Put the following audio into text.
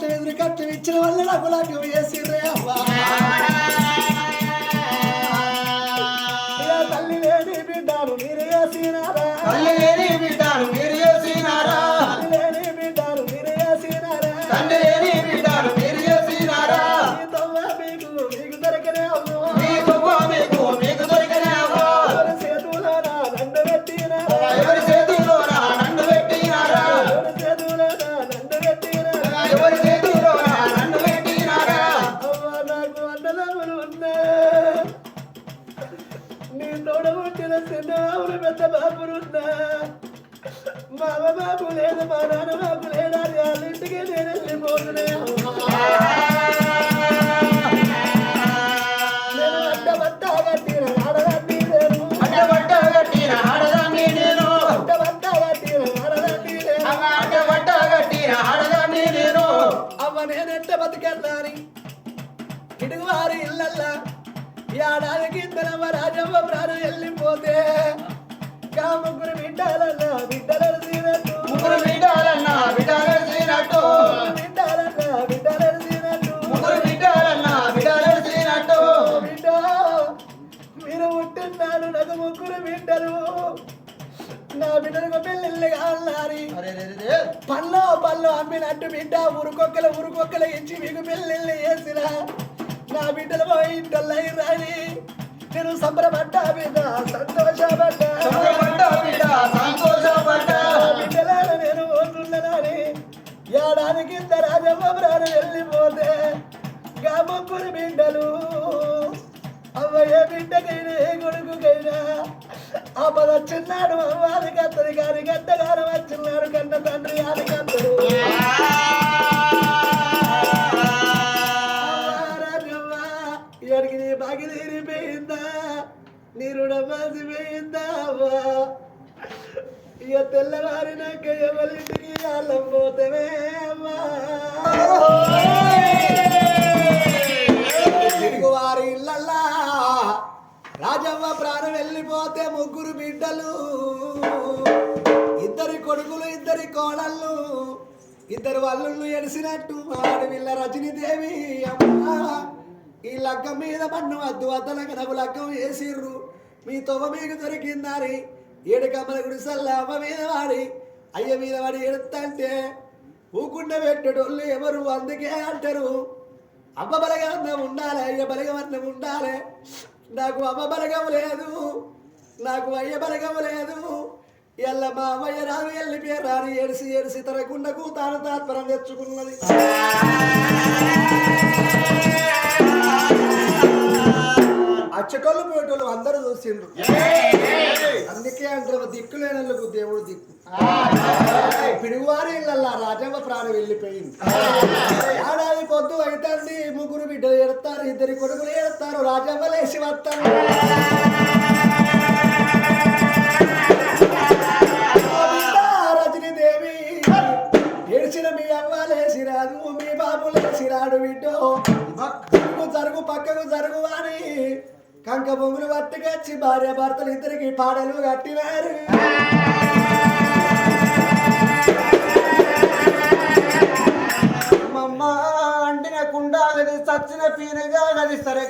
కట్టు ఎదురు కట్టు ఇచ్చిన వల్ల నాకు లగ్గం చేసిర్రే అవ్వా. తల్లి లేని బిడ్డను మీరు చేసినారా? తల్లి లేని బిడ్డను మీరు చేసినారా? తల్లి లేని బిడ్డను మీరు చేసినారా? తండ్రి నీ తోడ పుట్టిన చిన్న బాబులు పెద్ద బాబులు ఉన్నా మా అమ్మ బాబు లేదు మా నాన్న బాబు లేదా వాళ్ళ ఇంటికి నేను వెళ్ళిపోతున్నా నేను అడ్డ బట్ట కట్టిన ఆడదాన్ని నేను అడ్డబట్ట కట్టిన ఆడదాన్ని నేను అడ్డ బట్ట కట్టిన ఆడదాన్ని నేను అడ్డబట్ట కట్టిన ఆడదాన్ని నేను అవ్వ నేనెట్ట బతికెళ్ళాని ఇడుగువారి ఇళ్ళల్లా ఏడాదికి ఇద్దరమ్మ రాజమ్మ ప్రాణం వెళ్ళిపోతే కా ముగ్గురు బిడ్డలన్నా బిడ్డలు తీరట్టు. ముగ్గురు బిడ్డలన్నా బిడ్డలు తీనట్టు బిడ్డలన్నా బిడ్డలు తీరట్టు. ముగ్గురు బిడ్డలన్నా బిడ్డ మీరు పుట్టినాడు నాకు ముగ్గురు బిడ్డలు. నా బిడ్డలకు పెళ్ళిళ్ళు కావాలి పల్లో పల్లో అమ్మినట్టు బిడ్డ ఉరుకొక్కల ఉరుకొక్కల ఇచ్చి మీకు పెళ్ళిళ్ళు చేసిన. నా బిడ్డలు పోయి రాని. నేను సంబరపడ్డా బిడ్డ సంతోషపడ్డా. సంబరపడ్డ బిడ్డ సంతోషపడ్డ. నా బిడ్డలను నేను పోతున్నానని ఏడాదికి ఇంత రాజమ్మ ప్రాణం వెళ్ళిపోతే గా ముగ్గురు బిడ్డలు అవ్వయ్య బిడ్డకైనా ఏ కొడుకుకైనా ఆపద చిన్నాడు అవ్వాలి కత్తది కాని గడ్డగారు నీ రుణమాసిపోయిందా అవ్వా ఇక తెల్లవారినాక ఎవరింటికి అల్లం పోతేవే అమ్మా. వారి ఇళ్ళల్లా రాజవ్వ ప్రాణం వెళ్ళిపోతే ముగ్గురు బిడ్డలు. ఇద్దరి కొడుకులు ఇద్దరి కోడళ్ళు. ఇద్దరు అల్లుళ్ళు ఎడిసినట్టు ఆడవిల్ల రజనీదేవి అమ్మా. ఈ లగ్గం మీద పన్ను వద్దు వద్ద నాకు లగ్గం వేసిర్రు. మీ తొమ్మ మీకు దొరికిందని ఏడు కమ్మల గుడిసల్ల అమ్మ మీద వాడి అయ్య మీద వాడి ఎడుతంటే ఊకుండ పెట్టేటోళ్ళు ఎవరు అందుకే అంటారు. అమ్మ బలగం ఉండాలి అయ్య బలగం ఉండాలి. నాకు అమ్మ బలగం లేదు నాకు అయ్య బలగం లేదు. ఎల్ల మా అమ్మయ్య రాను పేరు రాని ఏడిసి ఏడిసి తన గుండకు తాను తాత్పరం తెచ్చుకున్నది. అచ్చటోళ్ళు పోయేటోళ్ళు అందరూ చూసిండ్రు. అందుకే అంటారు దిక్కు లేనోళ్ళకు దేవుడు దిక్కు. పిడుగువారి ఇళ్ళల్లా రాజమ్మ ప్రాణం వెళ్ళిపోయింది. ఏడాది పొద్దు అవుతుంది ముగ్గురు బిడ్డలు ఎడతారు ఇద్దరి కొడుకులు ఎడతారు రాజమ్మ లేచి వస్తారు. రజనీదేవి ఏడ్చిన మీ అమ్మ లేచి రాదు మీ బాబు లేచి రాడు బిడ్డో. జరుగు జరుగు పక్కకు జరుగు అని కంక బొమ్మలు పట్టుకొచ్చి భార్య భర్తలు ఇద్దరికి పాడలు కట్టినారు. అమ్మమ్మ అంటిన కుండ సచ్చిన పీనగా గది సరే